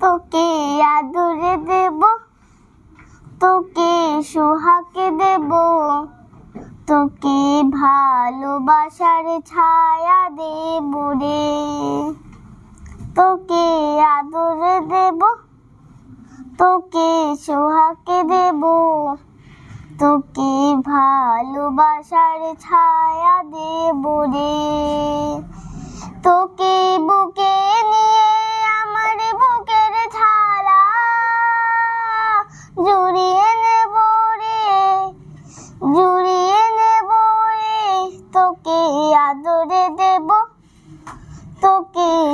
তোকে আদরে দেব, তোকে সোহাকে দেব, তোকে ভালোবাসার ছায়া দেব রে। তোকে আদরে দেব, তোকে সোহাকে দেব, তোকে ভালোবাসার ছায়া দেব রে। তোকে বুকে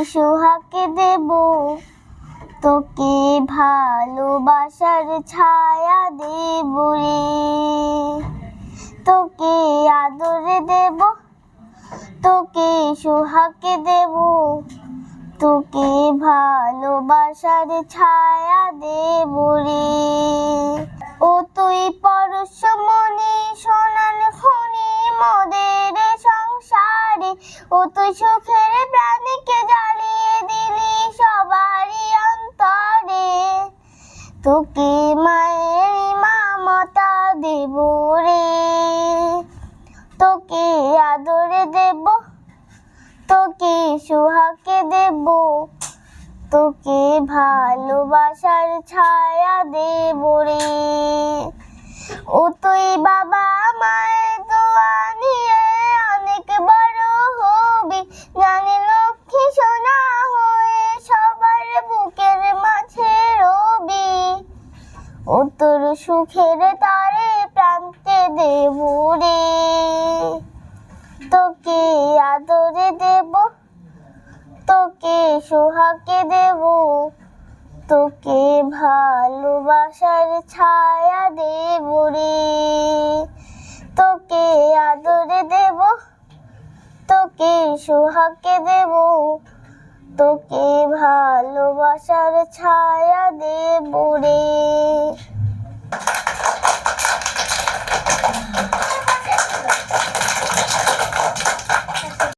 সোহাকে দেব। তোকে ভালোবাসার ছায়া দেব রে। তোকে আদরে দেব। তোকে সোহাকে দেব। তোকে ভালোবাসার ছায়া দেব রে। ও তুই পরশমণি সোনার ফণি মোদের সংসারে। ও তুই সুখের তোকে মায়ের মামতা দেব রে। তোকে আদরে দেব, তোকে সুহাকে দেব, তোকে ভালোবাসার ছায়া দেব রে। ও তুই বাবা তোর তারে প্রান্তে দেব রে। তোকে আদরে দেব, তোকে সোহাকে দেব, তোকে ভালোবাসার ছায়া দেব রে। তোকে আদরে দেব, তোকে সোহাকে দেব, তোকে ভালোবাসার ছায়া দেব রে।